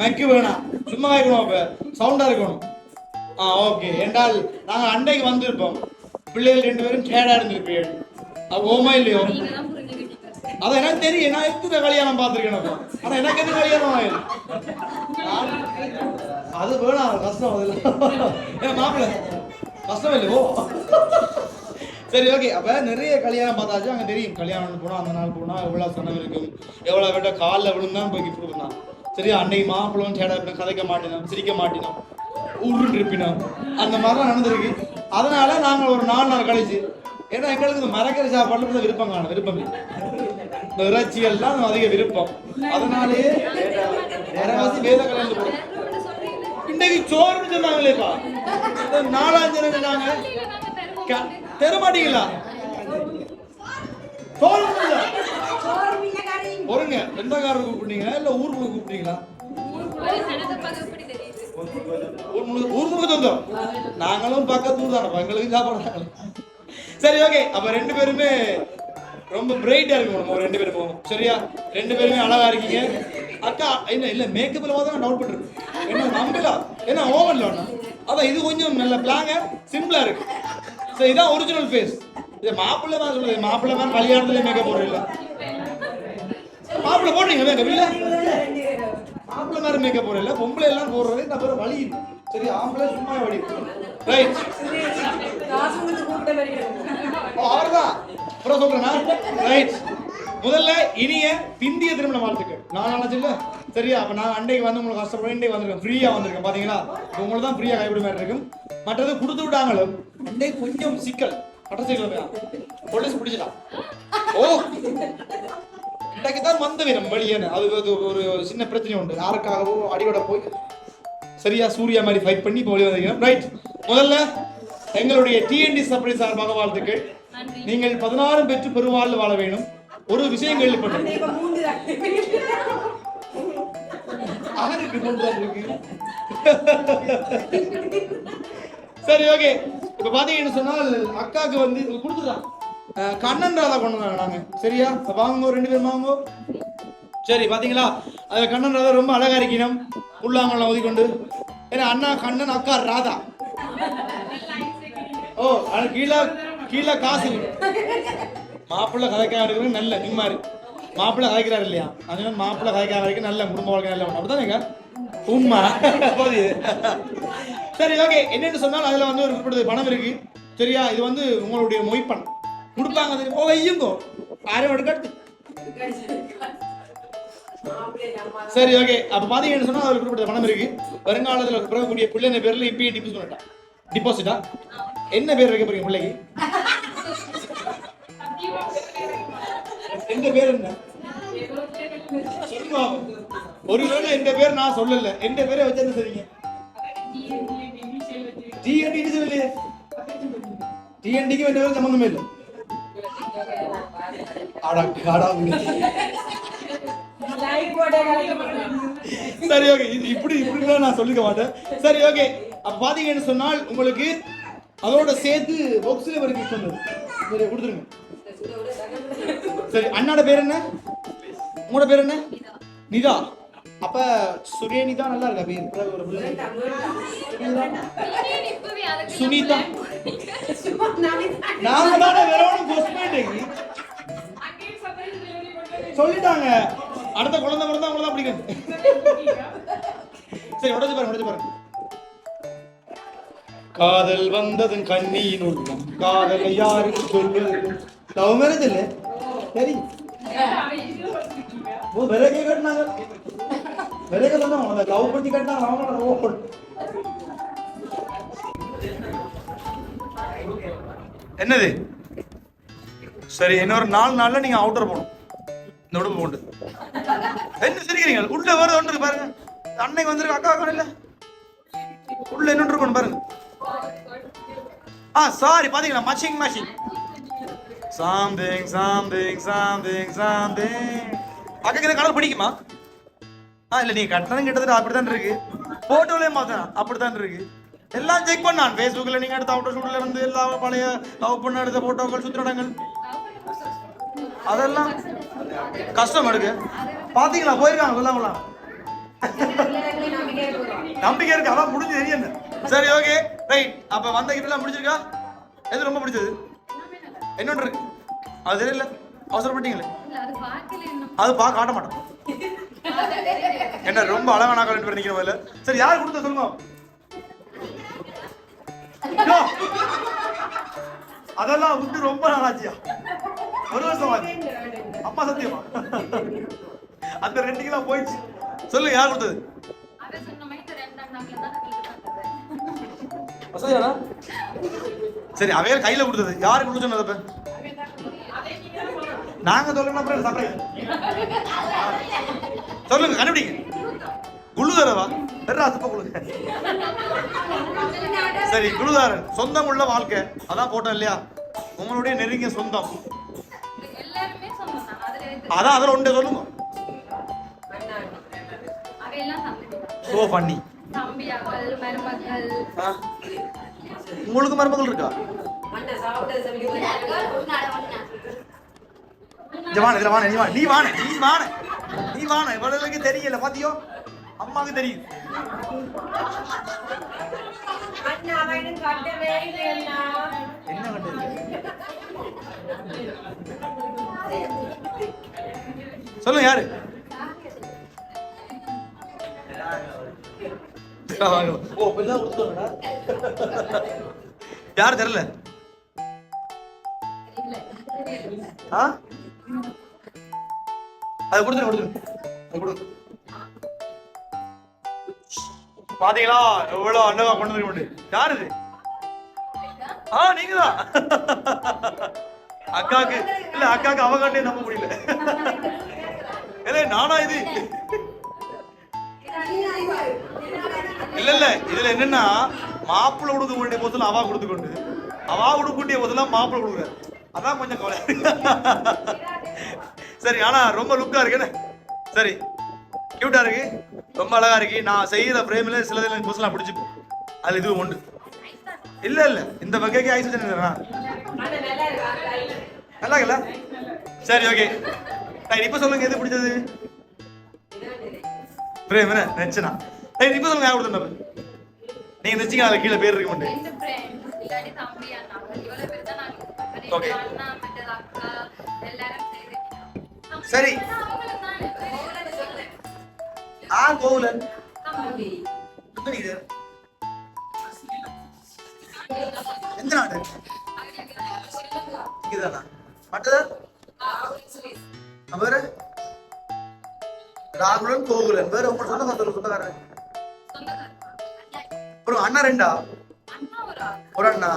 நக்கு வேணாம் சும்மா இருக்கணும் அப்ப. சவுண்டா இருக்கணும். ஆ ஓகே என்றால் நாங்க அண்டைக்கு வந்திருப்போம். பிள்ளைகள் ரெண்டு பேரும் கேடா இருந்திருப்பீர்கள். அது ஓமா இல்லையோ? அதான் அது எனக்கு தெரியும். நான் எத்தனை கல்யாணம் பார்த்துருக்கேன் அப்போ. ஆனா எனக்கு எது கல்யாணம் ஆயிடும் அது வேணாம். கஷ்டம். அதில் ஏன் மாப்பிள்ள. கஷ்டம் இல்லையோ? சரி ஓகே அப்ப நிறைய கல்யாணம் பார்த்தாச்சு. அங்க தெரியும். கல்யாணம் போனா அந்த நாள் போனா எவ்வளவு சனம் இருக்கும். எவ்வளவு விட்ட காலில் விழுந்தான் போய் கிஃப்ட் கொடுத்தான் சரியா? அன்னைக்கு மாப்பிளம் சேடா இருப்பினோம் கதைக்க மாட்டினோம் சிரிக்க மாட்டினோம் உருண்டு இருப்பினோம். அந்த மாதிரிலாம் நடந்திருக்கு. அதனால நாங்கள் ஒரு நாலு நாள் கழிச்சு ஏன்னா எங்களுக்கு இந்த மரக்கறி சாப்பாடுல விருப்பம் காணும் விருப்பம். இந்த இறைச்சிகள் தான் அதிக விருப்பம். அதனாலேயே நேரவாசி வேத கல்யாணம் போறோம் இன்னைக்கு சோறுன்னு சொன்னாங்களேப்பா. இந்த நாலாஞ்சு சொன்னாங்க? க- தர மாட்டீங்களா சோறு பொறுங்க. சொந்தக்காரர் கூப்பிட்டீங்களா? இல்ல ஊருக்குள்ள கூப்பிட்டீங்களா? ஊர் முழு- ஊர் முழுக்க சொந்தம். நாங்களும் பக்கத்து ஊர் தானே. எங்களுக்கு சாப்பாடு சரி ஓகே அப்ப ரெண்டு பேருமே ரொம்ப பிரைட்டா இருக்கும் நம்ம ரெண்டு பேரும் போகும் சரியா? ரெண்டு பேருமே அழகா இருக்கீங்க. அக்கா என்ன இல்ல மேக்கப்ல தான் டவுட் பண்ணிருக்கு என்ன நம்பல? என்ன ஓவன்ல ஒண்ணா அதான் இது கொஞ்சம் நல்ல பிளாங்க சிம்பிளா இருக்கு. சரி இதான் ஒரிஜினல் ஃபேஸ் இது மாப்பிள்ளை தான் சொல்லுது மாப்பிள்ளை தான் கல்யாணத்துல மேக்கப் போடுறீங்க மாப்பிள்ள போடுறீங்க மேக்கப் இல்ல ஆம்பளை மாதிரி மேக்கப் போடல பொம்பளை எல்லாம் போடுறது இந்த அப்புறம் வழி சரி ஆம்பளை சும்மா வழி ரைட் அவர்தான். அப்புறம் சொல்றேன்னா ரைட் முதல்ல இனிய பிந்திய திருமண வாழ்த்துக்கள். நான் நினைச்சில்ல சரியா அப்ப நான் அண்டைக்கு வந்து உங்களுக்கு கஷ்டப்பட இன்றைக்கு வந்திருக்கேன். ஃப்ரீயா வந்திருக்கேன் பாத்தீங்களா? உங்களுக்கு தான் ஃப்ரீயா கைவிட மாதிரி இருக்கும். மற்றது கொடுத்து விட்டாங்களும் அண்டை கொஞ்சம் சிக்கல். கட்டச்சிக்கல் போலீஸ் பிடிச்சிடலாம் ஓ. இன்றைக்கு தான் வந்த வீரம் வெளியே. அது ஒரு சின்ன பிரச்சனை உண்டு. யாருக்காகவோ அடியோட போய் சரியா சூர்யா மாதிரி ஃபைட் பண்ணி இப்போ வெளியே ரைட் முதல்ல எங்களுடைய டிஎன்டி சர்ப்ரைஸ் சார்பாக வாழ்த்துக்கள். நன்றி. நீங்கள் பதினாறு பெற்று பெருவாழ்வு வாழ வேணும். ஒரு விஷயம் கேள்விப்பட்டேன். சரி ஓகே இப்ப பாத்தீங்கன்னு சொன்னால் அக்காக்கு வந்து அஹ், கண்ணன் ராதா கொண்டு வந்தாங்க நாங்க. சரியா? இப்ப வாங்குங்க ரெண்டு பேரும் வாங்குங்க. சரி பாத்தீங்களா? அது கண்ணன் ராதா ரொம்ப அழகா இருக்கணும். உள்ளாங்கலாம் ஒதுக்கொண்டு ஏன்னா அண்ணா கண்ணன் அக்கா ராதா. ஓ அது கீழே கீழே காசு மாப்பிள்ளை கதைக்காக இருக்கிறது நல்ல நிம்மாரு மாப்பிள்ளை கதைக்கிறாரு இல்லையா? அதனால மாப்பிள்ளை கதைக்காக வரைக்கும் நல்ல குடும்ப வாழ்க்கை நல்ல ஒன்று அப்படிதானேங்க? உண்மை. சரி ஓகே என்னன்னு சொன்னால் அதில் வந்து ஒரு குறிப்பிட்டது பணம் இருக்கு. சரியா? இது வந்து உங்களுடைய மொய்ப்பணம். கொடுப்பாங்க தெரியும்? ஓ ஐயுங்கோ. ஆயிரம் எடுக்காட்டு சரி ஓகே அப்ப பாத்தீங்கன்னு சொன்னா அதுல குறிப்பிட்ட பணம் இருக்கு. வருங்காலத்துல பிறக்கக்கூடிய பிள்ளை பேர்ல இப்பயே டிபாசிட் பண்ணிட்டா? டிபாசிட்டா என்ன பேர் வைக்க போறீங்க பிள்ளைக்கு? எந்த பேர் என்ன? ஒருவேளை எந்த பேர் நான் சொல்லல. எந்த பேரை வச்சிருந்த சரிங்க டிஎன்டி சொல்லலையே டிஎன்டிக்கு எந்த பேரும் சம்பந்தமே இல்லை. அடா சரி ஓகே இது இப்படி இப்படிலாம் நான் சொல்லிக்க மாட்டேன். சரி ஓகே அப்ப பாத்தீங்கன்னு சொன்னால் உங்களுக்கு அதோட சேர்த்து பாக்ஸ்ல ஒரு கிஃப்ட் வந்தது சரி கொடுத்துருங்க. சரி அண்ணாட பேர் என்ன? உங்களோட பேர் என்ன? நிதா. அப்ப சுரேனிதா நல்லா இருக்கா பேர் ஒரு பிள்ளை. சுனிதா. நாங்க தானே வேற ஒன்றும் கொஸ்ட் சொல்லிட்டாங்க. அடுத்த குழந்தை பிறந்தா அவங்கள தான் பிடிக்கும் சரி உடச்சு பாருங்க உடச்சு பாருங்க காதல் வந்ததும் கண்ணியின் உள்ளம் காதல் யாருக்கு சொல்லுவது? லவ் மேரேஜ் இல்ல சரி. ஓ விறகே கட்டினாங்க. விறகு சொன்னாங்க லவ் பத்தி கட்டினாங்க அவங்க ஓ என்னது? சரி இன்னொரு நாலு நாள்ல நீங்க அவுட்டர் போகணும். இந்த உடம்பு போண்டு என்ன சிரிக்கிறீங்க? உள்ள வேற ஒன்று இருக்கு பாருங்க. அன்னை வந்துருக்கு அக்கா அக்கா இல்ல. உள்ள என்ன இருக்கணும் பாருங்க. ஆ சாரி பாத்தீங்களா? மச்சிங் மச்சிங் சாம்பிங் சாம்பிங் சாம்பிங் சாம்பிங். அக்காக்கு இந்த கலர் பிடிக்குமா? ஆ இல்ல நீங்கள் கட்டணம் கிட்டத்தட்ட அப்படித்தான் இருக்கு. போட்டோலயும் பார்த்தேன் அப்படித்தான் இருக்கு. எல்லாம் செக் பண்ணான் ஃபேஸ்புக்கில் நீங்க எடுத்த அவுட்டர் ஷூட்ல இருந்து எல்லா பழைய லவ் பண்ண எடுத்த போட்டோக்கள் சுத்திரடங்கள். அதெல்லாம் கஷ்டம் எடுக்கு பாத்தீங்களா? போயிருக்காங்க சொல்லாங்களா நம்பிக்கை இருக்கு. அதான் முடிஞ்சு தெரியும் சரி ஓகே. ரைட் அப்ப வந்த கிட்ட முடிஞ்சிருக்கா? எது ரொம்ப பிடிச்சது? என்னொன்று இருக்கு. அது தெரியல. அவசரப்பட்டீங்களே. அது பா பார்க்க காட்ட மாட்டோம். என்ன ரொம்ப அழகான ரெண்டு பேர் நிக்கிற மாதிரி சரி யார் கொடுத்த சொல்லுங்க. அதெல்லாம் வந்து ரொம்ப நாளாச்சியா? ஒரு வருஷம் ஆச்சு. அம்மா சத்தியமா? அந்த ரெண்டு கிலோ போயிடுச்சு. சொல்லு யார் கொடுத்தது? வசதியாடா சரி அவைய கையில கொடுத்தது. யாரு கொடுத்து சொன்னது நாங்க சொல்லணும் அப்புறம் சர்ப்ரைஸ் சொல்லுங்க கண்டுபிடிங்க. குழுதாரவா? பெறா துப்ப குழுங்க சரி குழுதாரன் சொந்தம் உள்ள வாழ்க்கை. அதான் போட்டோம் இல்லையா? உங்களுடைய நெருங்கிய சொந்தம். அதான் அதுல ஒன்று சொல்லுங்க. சோ பண்ணி. உங்களுக்கு மருமகள் இருக்கா? வாண இதுல வாண நீ வாண நீ வாண நீ வாண. நீ வாண. இவளுக்கு தெரியல பாத்தியோ? அம்மாக்கு தெரியும் என்ன கண்டது சொல்லுங்க யாரு? யாரு தெரியல அது கொடுத்துரு கொடுத்துரு. பாத்தீங்களா? எவ்வளவு அண்ணவா கொண்டு வந்து கொண்டு யாரு இது? ஆ நீங்க தான் அக்காக்கு இல்ல அக்காக்கு அவகாண்டே நம்ப முடியல. இல்ல நானா இது? இல்ல இல்ல இதுல என்னன்னா மாப்பிள்ள கொடுக்க வேண்டிய போதுல அவா கொடுத்து கொண்டு அவா கொடுக்க வேண்டிய போதுல மாப்பிள்ளை கொடுக்குற. அதான் கொஞ்சம் கவலை. சரி ஆனா ரொம்ப லுக்கா இருக்கு சரி கியூட்டா இருக்கு. ரொம்ப அழகா இருக்கு. நான் செய்யற பிரேம்ல சிலது எனக்கு புதுசெல்லாம் பிடிச்சி அதுல இதுவும் உண்டு. இல்ல இல்ல இந்த வகைக்கு ஐஸ் வச்சு நல்லா இல்ல சரி ஓகே இப்ப சொல்லுங்க எது பிடிச்சது? பிரேம் என்ன நெச்சனா சரி இப்ப சொல்லுங்க யார் கொடுத்தா நீங்க நெச்சிங்க அதுல கீழே பேர் இருக்க மாட்டேன். சேர்ந்து சரி. ஆ கோகுலன் எந்த நாடு? இதுதானா மற்றதா? வேற ராகுலன் கோகுலன் வேற உங்க சொந்த சொந்த சொந்தக்காரன் அப்புறம் அண்ணா ரெண்டா? ஒரு அண்ணா?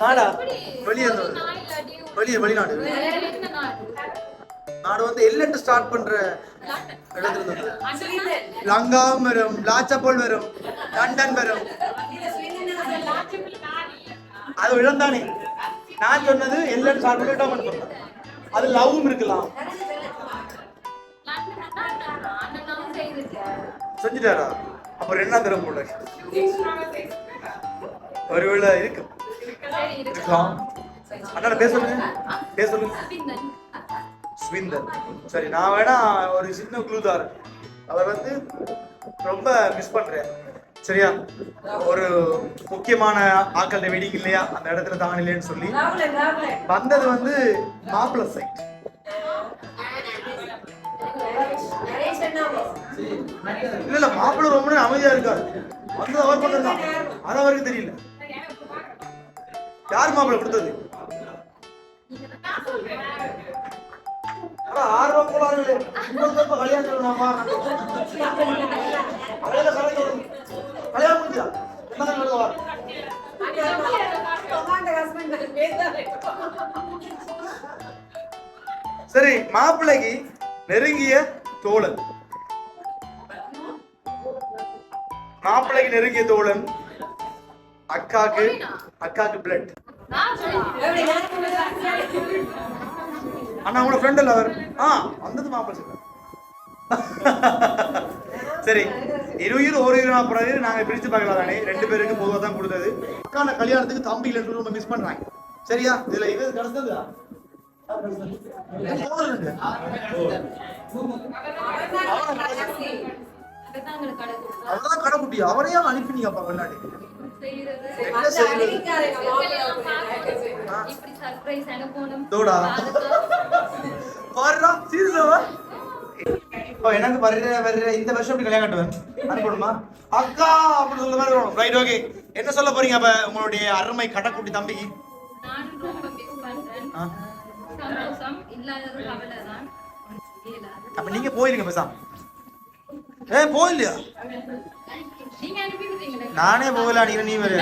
நாடா? வெளியே வெளியே வெளிநாடு. நாடு? நாடு வந்து எல்லட்டு ஸ்டார்ட் பண்ற இடத்துல இருந்து லங்காவும் வரும் லாச்சப்போல் வரும் லண்டன் வரும். அது இழந்தானே நான் சொன்னது எல்லட்டு ஸ்டார்ட் பண்ண சொன்னேன் அது லவ்வும் இருக்கலாம். செஞ்சுட்டாரா? அப்புறம் என்ன தரம் போல ஒருவேளை இருக்கு. இருக்கலாம். அண்ணா பேச சொல்லுங்க. பேச சொல்லுங்க. சரி நான் வேணா ஒரு சின்ன குழு தான் அவர் வந்து ரொம்ப மிஸ் பண்றேன். சரியா? ஒரு முக்கியமான ஆட்கள் வெடிங் இல்லையா? அந்த இடத்துல தான் இல்லைன்னு சொல்லி. வந்தது வந்து மாப்பிள்ளை சைட் இல்ல இல்ல மாப்பிள்ளை ரொம்ப நேரம் அமைதியா இருக்காரு. வந்து அவர் பண்ணதான் அது அவருக்கு தெரியல. யார் மாப்பிள்ளை கொடுத்தது? ஆர்வம் போலாங்களே. கல்யாணம் கல்யாணம் முடிஞ்சா என்ன நடக்குவா சரி மாப்பிள்ளைக்கு நெருங்கிய தோழன். மாப்பிள்ளைக்கு நெருங்கிய தோழன் அக்காக்கு அக்காக்கு பிளட் அண்ணா உங்களோட ஃப்ரெண்ட் இல்ல அவர்? ஆ வந்தது மாப்பிள்ளை சரி. இரு இரு ஒரு இரு பிறகு நாங்க பிரிச்சு பார்க்கலாம் தானே. ரெண்டு பேருக்கு பொதுவாக தான் கொடுத்தது. அக்கான கல்யாணத்துக்கு தம்பி இல்லைன்னு ரொம்ப மிஸ் பண்றாங்க. சரியா? இதுல இது கிடைச்சதா கடை கடைக்குட்டி. அவரையா அனுப்பினீங்கப்பா வெளிநாட்டு செய்யறது என்ன செய்யுது இப்படி சர்ப்ரைஸ் அனுப்பணும். தோடா. பாருடா சீரியஸாவா இப்போ எனக்கு வர்ற வர்ற இந்த வருஷம் இப்படி கல்யாணம் கட்டுவேன்? அனுப்பணுமா அக்கா அப்படி சொல்ல மாதிரி வரும். ரைட் ஓகே என்ன சொல்ல போறீங்க அப்ப உங்களுடைய அருமை கடைக்குட்டி தம்பிக்கு அப்ப நீங்க போயிருங்க பேசாம. ஏ போயில்லையா? நானே போகல அடிக்கிற நீ வேற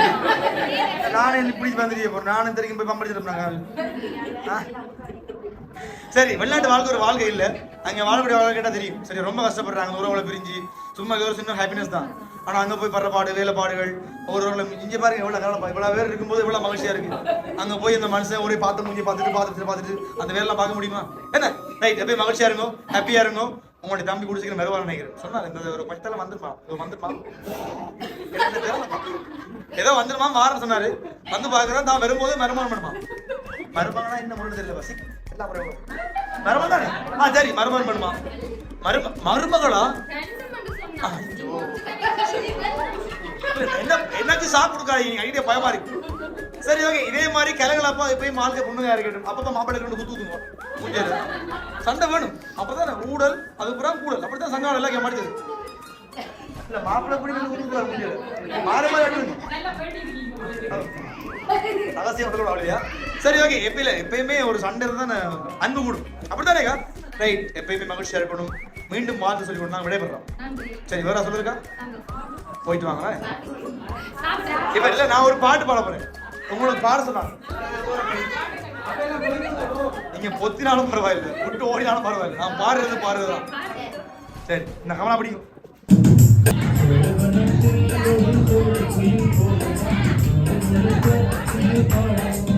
நானே இப்படி வந்துட்டு போறேன் நானும் தெரியும் போய் பம்படிச்சிருப்பாங்க சரி வெளிநாட்டு வாழ்க்கை ஒரு வாழ்க்கை இல்ல. அங்க வாழக்கூடிய வாழ்க்கை கேட்டா தெரியும். சரி ரொம்ப கஷ்டப்படுறாங்க உறவுகளை பிரிஞ்சு. சும்மா ஒரு சின்ன ஹாப்பினஸ் தான். ஆனா அங்க போய் படுற பாடு வேலைப்பாடுகள் ஒவ்வொரு இங்க பாருங்க எவ்வளவு கவலை இவ்வளவு பேர் இருக்கும்போது இவ்வளவு மகிழ்ச்சியா இருக்கு. அங்க போய் அந்த மனுஷன் ஒரே பார்த்து முடிஞ்சு பார்த்துட்டு பார்த்துட்டு பார்த்துட்டு அந்த வேலைலாம் பார்க்க முடியுமா? என்ன? ரைட் எப்பயும் மகிழ்ச்சியா இருங்கோ ஹாப்பியா இருங்கோ. உங்களுடைய தம்பி குடிச்சிக்கிற மெருவான நினைக்கிறேன். சொன்னார் இந்த ஒரு பச்சத்தல வந்துருப்பான் வந்துருப்பான் ஏதோ வந்துருமா மாறன்னு சொன்னாரு. வந்து பாக்குறேன் தான் வரும்போது மருமகன் பண்ணுமா? மருமகனா என்ன முன்னு தெரியல பசி தானே ஆ சரி மருமகன் பண்ணுமா? மரும மருமகளா. என்ன எனக்கு சாப்பிட்டு கொடுக்காதீங்க? ஐடியா பயமா இருக்கு. சரி ஓகே. இதே மாதிரி கிளங்கலப்பா போய் மார்க்க பொண்ணுங்க இருக்கட்டும் அப்பதான் மாப்பிள்ளை ரெண்டு குத்து ஊத்துங்க மூஞ்சில சண்டை வேணும். அப்பதான் ஊடல் அதுக்கப்புறம் கூடல். அப்படித்தான் சங்கம் எல்லாம் கேமாடுது இல்ல மாப்பிள்ளை கூட மாறி மாறி ரகசியம் விட அவ்வளோயா சரி ஓகே எப்பயில எப்பயுமே ஒரு சண்டை இருந்தா அன்பு கூடும். அப்படித்தானேக்கா ரைட் எப்பயுமே மகிழ்ச்சியா இருக்கணும் மீண்டும் வாழ்த்து சொல்லி கொண்டு நாங்க விடைபெறோம் சரி வேற சொல்லிருக்கா? போயிட்டு வாங்களேன் இப்ப இல்ல நான் ஒரு பாட்டு பாட போறேன். உங்களுக்கு பாட சொன்னாங்க. நீங்க பொத்தினாலும் பரவாயில்ல. விட்டு ஓடினாலும் பரவாயில்ல. நான் பாடுறது பாடுறதுதான். சரி இந்த கவனம் பிடிக்கும். ஒரு